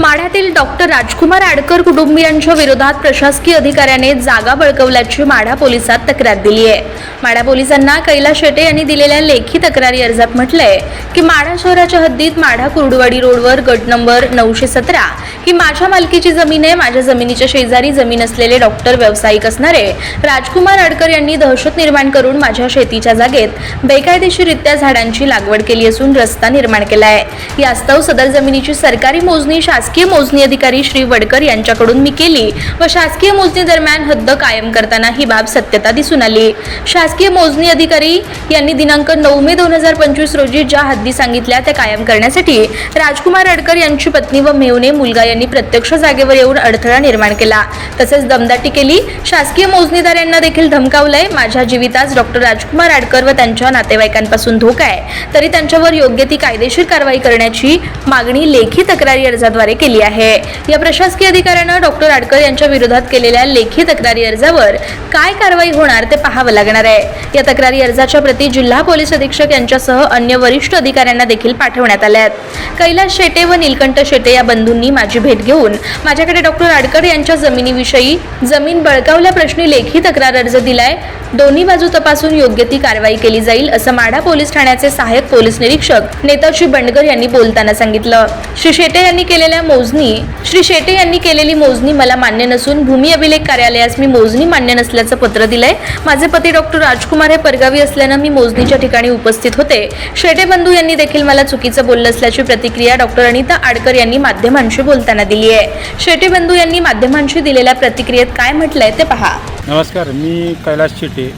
माढ्यातील doctor राजकुमार आडकर कुटुंबियांच्या विरोधात प्रशासकीय अधिकाऱ्याने जागा बळकवल्याची माढा पोलिसात तक्रार दिली आहे. माढा पोलिसांना कैलास शेटे यांनी दिलेल्या लेखी तक्रारी अर्जात म्हटलंय की माढा शहराच्या हद्दीत माढा कुर्डवाडी रोडवर गट नंबर नऊशे सतरा ही माझ्या मालकीची जमीन आहे. माझ्या जमिनीच्या शेजारी जमीन असलेले डॉक्टर व्यावसायिक असणारे राजकुमार आडकर यांनी दहशत निर्माण करून माझ्या शेतीच्या जागेत बेकायदेशीररित्या झाडांची लागवड केली असून रस्ता निर्माण केला आहे. यास्तव सदर जमिनीची सरकारी मोजणी शासकीय मोजणी अधिकारी श्री वडकर यांच्याकडून मी केली व शासकीय मोजणी दरम्यान हद्द कायम करताना ही बाब सत्यता दिसून आली. शासकीय मोजणी अधिकारी यांनी दिनांक नऊ मे दोन हजार पंचवीस रोजी ज्या हद्दी सांगितल्या त्या कायम करण्यासाठी राजकुमार अडकर यांची पत्नी व मेहुणे मुलगा यांनी प्रत्यक्ष जागेवर येऊन अडथळा निर्माण केला. तसेच दमदाटी केली. शासकीय मोजणीदार यांना देखील धमकावलंय. माझ्या जीवितास डॉक्टर राजकुमार आडकर व त्यांच्या नातेवाईकांपासून धोका आहे. तरी त्यांच्यावर योग्य ती कायदेशीर कारवाई करण्याची मागणी लेखी तक्रारी अर्जाद्वारे केली आहे. या प्रशासकीय अधिकाऱ्यानं डॉक्टर आडकर यांच्या विरोधात केलेल्या लेखी तक्रारी अर्जावर काय कारवाई होणार ते पाहावं लागणार आहे. या तक्रारी अर्जाच्या प्रती जिल्हा पोलीस अधीक्षक यांच्यासह अन्य वरिष्ठ अधिकाऱ्यांना देखील पाठवण्यात आल्या आहेत. कैलास शेटे व नीलकंठ शेटे या बंधूंनी माझी भेट घेऊन माझ्याकडे डॉक्टर आडकर यांच्या जमिनीविषयी जमीन बळकावल्या प्रश्नी लेखी तक्रार अर्ज दिलाय. दोन्ही बाजू तपासून योग्य ती कारवाई केली जाईल असं माढा पोलीस ठाण्याचे सहाय्यक पोलीस निरीक्षक नेताजी बंडगर यांनी बोलताना सांगितलं. श्री शेटे यांनी केलेल्या मोजणी श्री शेटे यांनी केलेली मोजणी मला मान्य नसून भूमी अभिलेख कार्यालयास मी मोजणी मान्य नसल्याचं पत्र दिलंय. माझे पती डॉक्टर राजकुमार हे परगावी असल्यानं मी मोजणीच्या ठिकाणी उपस्थित होते. शेटे बंधू यांनी देखील मला चुकीचं बोललं असल्याची प्रतिक्रिया डॉक्टर अनिता आडकर यांनी माध्यमांशी बोलताना दिली आहे. शेटे बंधू यांनी माध्यमांशी दिलेल्या प्रतिक्रियेत काय म्हटलंय ते पहा. नमस्कार मी कैलास शेटे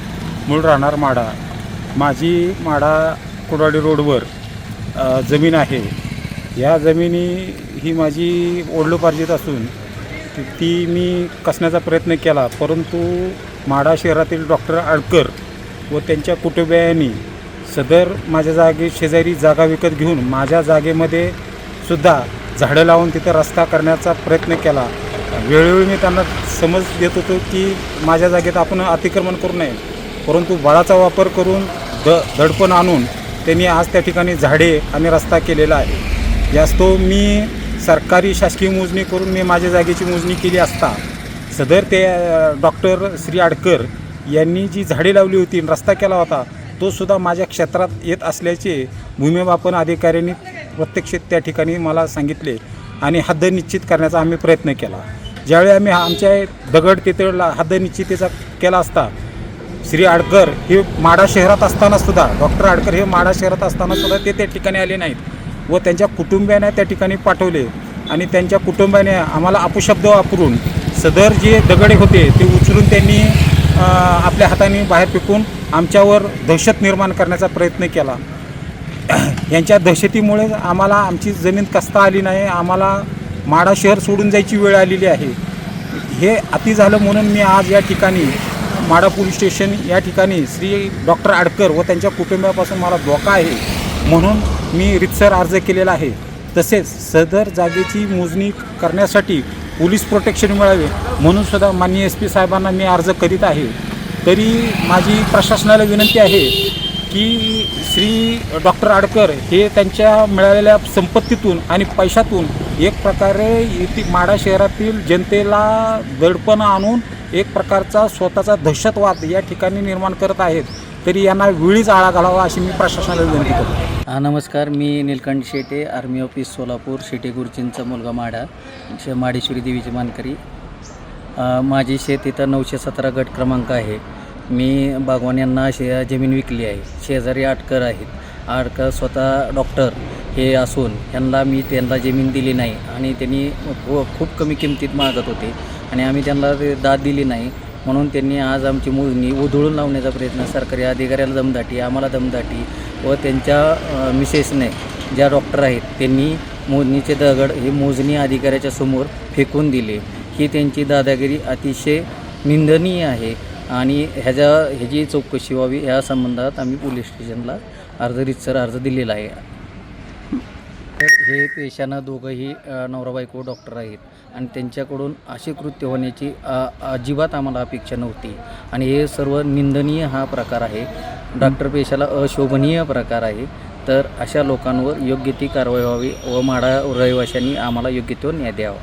मूळ राहणार माडा माझी माडा कुडाडी रोडवर जमीन आहे. या जमिनी ही माझी ओढलोपार्जित असून ती- मी कसण्याचा प्रयत्न केला परंतु माडा शहरातील डॉक्टर आडकर व त्यांच्या कुटुंबियांनी सदर माझ्या जागे शेजारी जागा विकत घेऊन माझ्या जागेमध्ये सुद्धा झाडं लावून तिथं रस्ता करण्याचा प्रयत्न केला. वेळोवेळी मी त्यांना समज देत होतो की माझ्या जागेत आपण अतिक्रमण करू नये परंतु बळाचा वापर करून द दडपण आणून त्यांनी आज त्या ठिकाणी झाडे आणि रस्ता केलेला आहे. यास्तव मी सरकारी शासकीय मोजणी करून मी माझ्या जागेची मोजणी केली असता सदर ते डॉक्टर श्री आडकर यांनी जी झाडे लावली होती रस्ता केला होता तो सुद्धा माझ्या क्षेत्रात येत असल्याचे भूमिमापन अधिकाऱ्यांनी प्रत्यक्ष त्या ठिकाणी मला सांगितले आणि हद्द निश्चित करण्याचा आम्ही प्रयत्न केला. ज्यावेळी आम्ही आमच्या दगड तिथला हद्द निश्चितीचा केला असता श्री आडकर हे माडा शहरात असताना सुद्धा डॉक्टर आडकर हे माडा शहरात असताना सुद्धा ते त्या ठिकाणी आले नाहीत. व त्यांच्या कुटुंबियाने त्या ठिकाणी पाठवले. आणि त्यांच्या कुटुंबाने आम्हाला अपशब्द वापरून सदर जे दगडे होते ते उचलून त्यांनी आपल्या हाताने बाहेर फेकून आमच्यावर दहशत निर्माण करण्याचा प्रयत्न केला. यांच्या दहशतीमुळे आम्हाला आमची जमीन कसता आली नाही आम्हाला माडा शहर सोडून जायची वेळ आलेली आहे. हे अति झालं म्हणून मी आज या ठिकाणी माडा पोलीस स्टेशन या ठिकाणी श्री डॉक्टर आडकर व त्यांच्या कुटुंबापासून मला धोका आहे म्हणून मी रितसर अर्ज केलेला आहे. तसेच सदर जागेची मोजणी करण्यासाठी पोलीस प्रोटेक्शन मिळावे म्हणून सुद्धा माननीय एस पी साहेबांना मी अर्ज करीत आहे. तरी माझी प्रशासनाला विनंती आहे की श्री डॉक्टर आडकर हे त्यांच्या मिळालेल्या संपत्तीतून आणि पैशातून एक प्रकारे इथे माडा शहरातील जनतेला दडपण आणून एक प्रकारचा स्वतःचा दहशतवाद या ठिकाणी निर्माण करत आहेत. तरी यांना वेळीच आळा घालावा अशी मी प्रशासनाला विनंती करतो. हा नमस्कार. मी नीलकंठ शेटे आर्मी ऑफिस सोलापूर शेटे गुरुजींचा मुलगा माडा शे माडेश्वरी देवीची मानकरी. माझी शेत इथं नऊशे सतरा गट क्रमांक आहे. मी बागवान यांना शे जमीन विकली आहे. शेजारी आटकर आहेत. आटकर स्वतः डॉक्टर हे असून यांना मी त्यांना जमीन दिली नाही आणि त्यांनी खूप कमी किमतीत मागत होते आणि आम्ही त्यांना ते दाद दिली नाही. म्हणून त्यांनी आज आमची मोजणी उधळून लावण्याचा प्रयत्न सरकारी अधिकाऱ्याला दमदाटी आम्हाला दमदाटी व त्यांच्या मिसेसने ज्या डॉक्टर आहेत त्यांनी मोजणीचे दगड हे मोजणी अधिकाऱ्याच्या समोर फेकून दिले. ही त्यांची दादागिरी अतिशय निंदनीय आहे आणि ह्याच्या ह्याची चौकशी व्हावी ह्या संबंधात आम्ही पोलीस स्टेशनला अर्ज रितसर अर्ज दिलेला आहे. हे पेशानं दोघंही नवरा बायको डॉक्टर आहेत आणि त्यांच्याकडून असे कृत्य होण्याची अजिबात आम्हाला अपेक्षा नव्हती. आणि हे सर्व निंदनीय हा प्रकार आहे. डॉक्टर पेशाला अशोभनीय प्रकार आहे. तर अशा लोकांवर योग्य ती कारवाई व्हावी व माडा रहिवाशांनी आम्हाला योग्य तो न्याय द्यावा.